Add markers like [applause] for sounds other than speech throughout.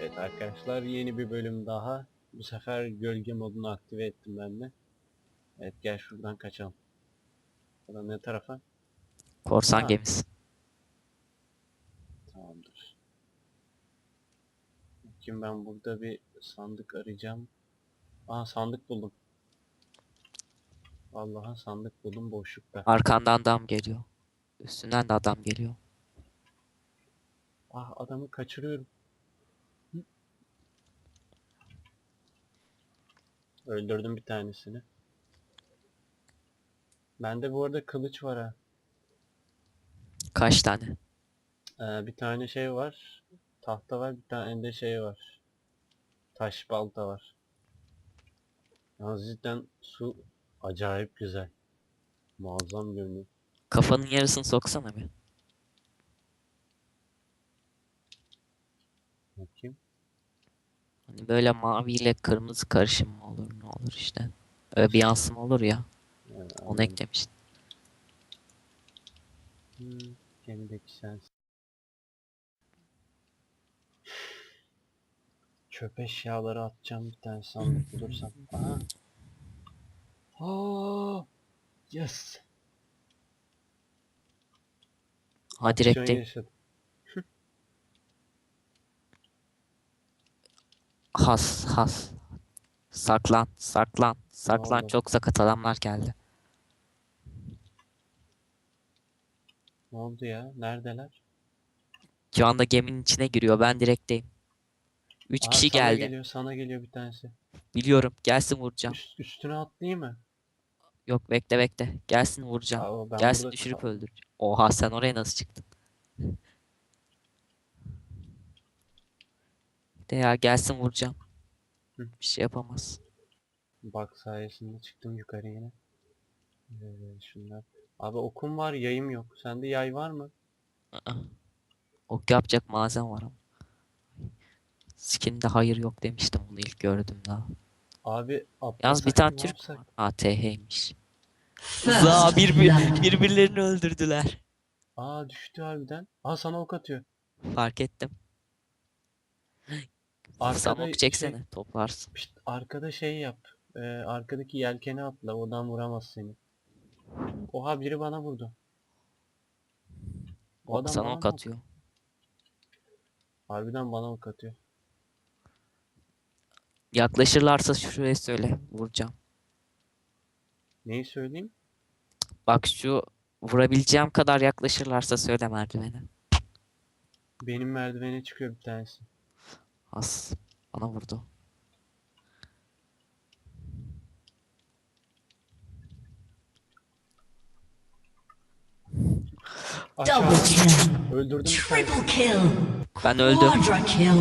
Evet arkadaşlar yeni bir bölüm daha. Bu sefer gölge modunu aktive ettim ben de. Evet gel şuradan kaçalım. Buradan ne tarafa? Korsan Ha. gemisi. Tamamdır. Bakayım ben burada bir sandık arayacağım. Aa sandık buldum. Vallahi sandık buldum boşlukta. Arkandan adam geliyor. Üstünden de adam geliyor. Ah adamı kaçırıyorum. Öldürdüm bir tanesini. Bende bu arada kılıç var ha. Kaç tane? Ee, bir tane şey var. Tahta var, bir tane de şey var. Taş balta var. Yalnız cidden su acayip güzel. Muazzam görünüyor. Kafanın yarısını soksana bir. Bakayım. Hani böyle mavi ile kırmızı karışım mı olur ne olur işte. Öyle bir yansıma olur ya. Ee, Onu anladım. eklemiştim. Hmm, gemideki sensin. Çöp eşyaları atacağım bir tane sandık [laughs] bulursam. Aha. Aa, yes. Ha Aksiyon direkt de yaşadım. Has has. Saklan saklan saklan oldu? çok sakat adamlar geldi. Ne oldu ya? Neredeler? Şu anda geminin içine giriyor ben direkteyim. 3 Aa, kişi sana geldi. geliyor, sana geliyor bir tanesi. Biliyorum gelsin vuracağım. Üst, üstüne atlayayım mı? Yok bekle bekle. Gelsin vuracağım. Aa, ben Gelsin burada- düşürüp öldüreceğim. Oha sen oraya nasıl çıktın? [laughs] De ya gelsin vuracağım. Hı. Bir şey yapamaz. Bak sayesinde çıktım yukarı yine. Ee, şunlar. Abi okum var, yayım yok. Sende yay var mı? Aa. Ok yapacak malzeme var ama. Skin'de hayır yok demiştim bunu ilk gördüm daha. Abi Yalnız bir tane Türk yapsak? ATH'ymiş. Za [laughs] bir, bir, birbirlerini öldürdüler. Aa düştü harbiden. Aa sana ok atıyor. Fark ettim. Arkada ok çeksene toplarsın. Pişt, arkada şey yap. Ee, arkadaki yelkeni atla. Oradan vuramaz seni. Oha biri bana vurdu. O adam sana bana ok mı atıyor. Harbiden bana ok atıyor. Yaklaşırlarsa şuraya söyle vuracağım. Neyi söyleyeyim? Bak şu vurabileceğim kadar yaklaşırlarsa söyle merdivene. Benim merdivene çıkıyor bir tanesi. As bana vurdu. Double kill. Öldürdüm. Triple kill. Ben öldüm. Quadra kill.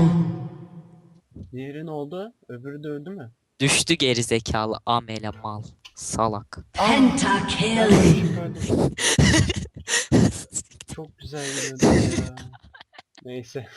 Diğeri ne oldu? Öbürü de öldü mü? Düştü geri zekalı amele mal. Salak. Penta kill. Öldüm. [laughs] Çok güzel gidiyordu ya. Neyse.